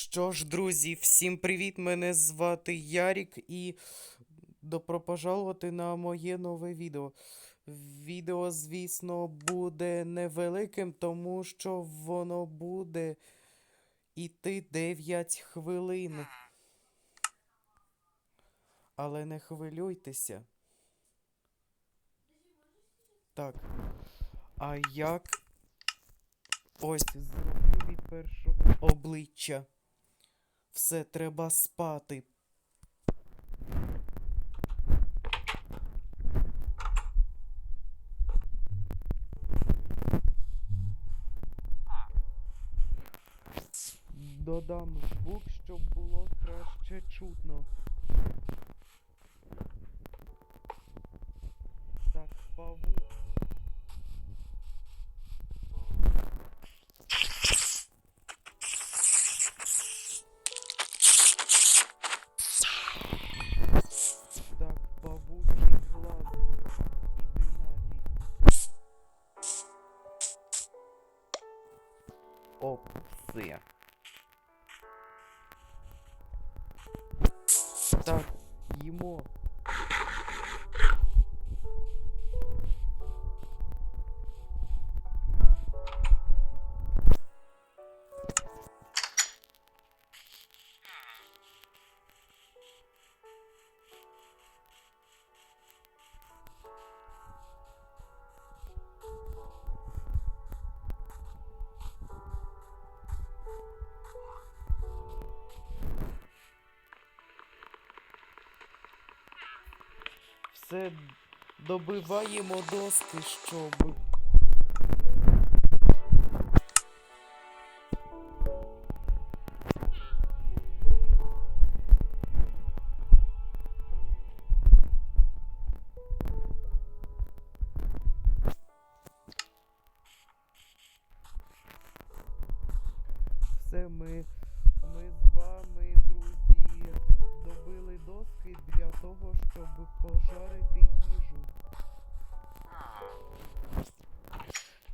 Що ж, друзі, всім привіт! Мене звати Ярік і добро пожалувати на моє нове відео. Відео, звісно, буде невеликим, тому що воно буде іти 9 хвилин. Але не хвилюйтеся. Так. А як ось зроблю від першого обличчя. Все треба спати. Додам звук, щоб було краще чутно. Так, павук. Оп. Так, їмо. Все добиваємо доски, щоб.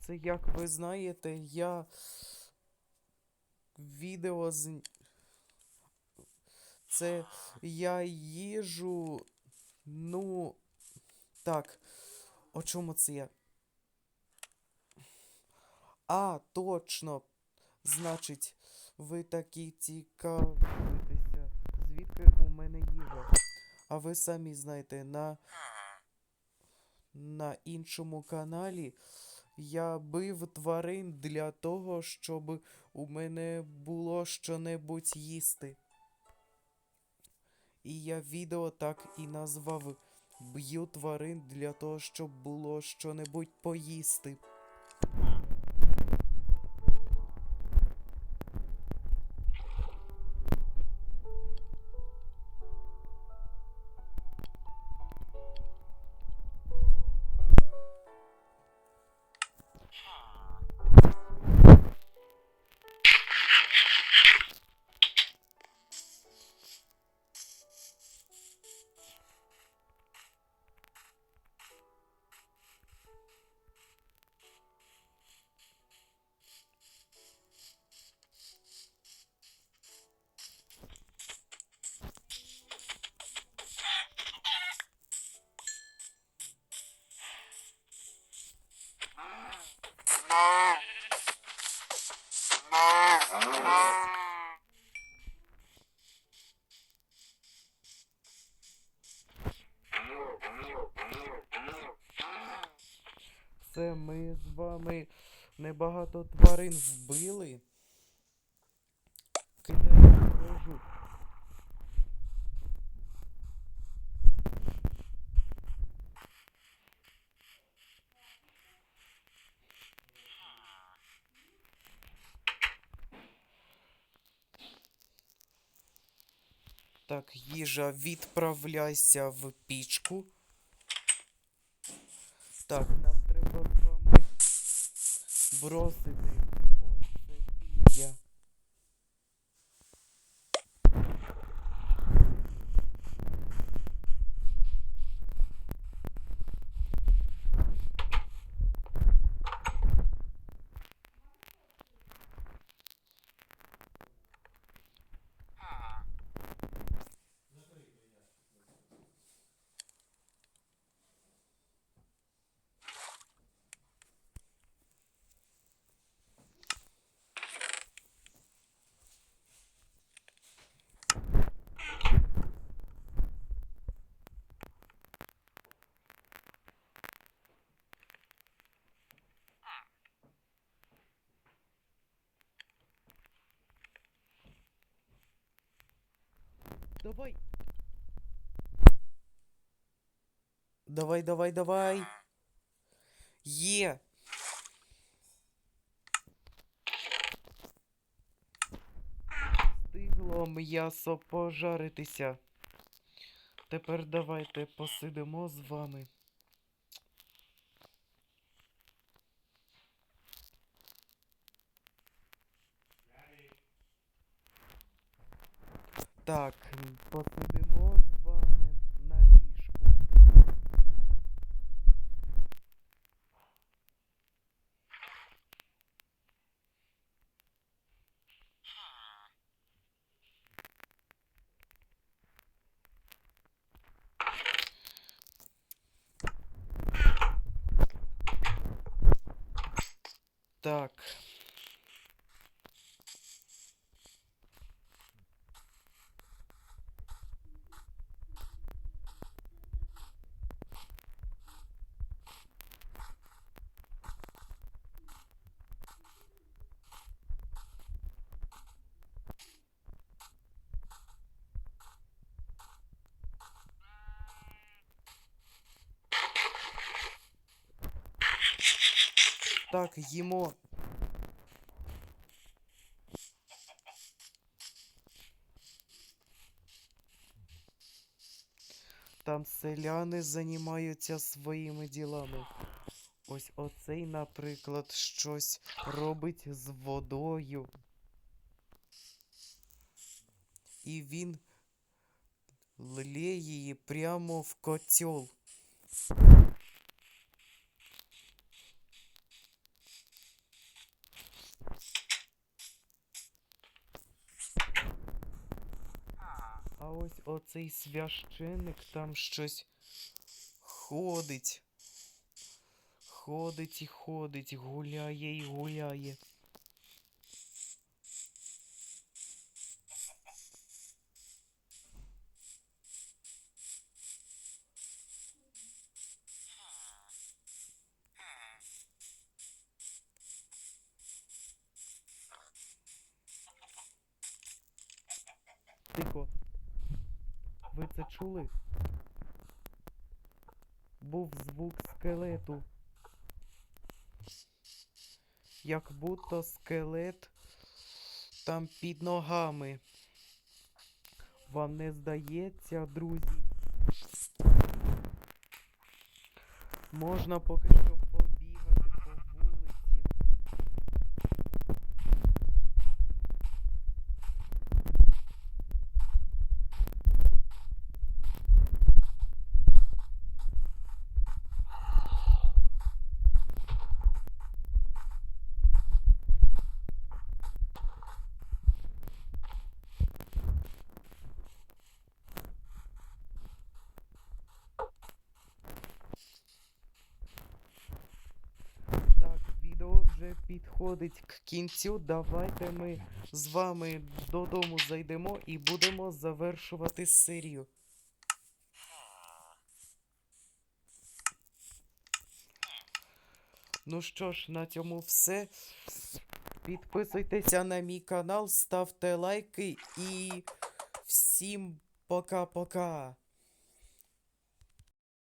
Це, як ви знаєте, я відео з. Це я їжу. Ну. Так. О чому це я? А, точно. Значить, ви такі цікавитеся, звідки у мене їжа. А ви самі знаєте, на, на іншому каналі я бив тварин для того, щоб у мене було щонебудь їсти. І я відео так і назвав Б'ю тварин для того, щоб було щонебудь поїсти. Це ми з вами небагато тварин вбили. Кидаємо. Так, їжа, відправляйся в пічку. Так, нам бросити оце пір'я. Давай. Давай, давай, давай. Є. Встигло м'ясо пожаритися. Тепер давайте посидимо з вами. Так, посидимо з вами на ліжку. Так. Так, їмо. Там селяни займаються своїми ділами. Ось оцей, наприклад, щось робить з водою. І він лє її прямо в котел. А ось оцей священник там щось ходить. Ходить і ходить, гуляє і гуляє. Тихо. Ви це чули? Був звук скелету. Як будто скелет там під ногами. Вам не здається, друзі? Можна поки що підходить к кінцю. Давайте ми з вами додому зайдемо і будемо завершувати серію. Ну що ж, на цьому все. Підписуйтеся на мій канал, ставте лайки і всім пока-пока.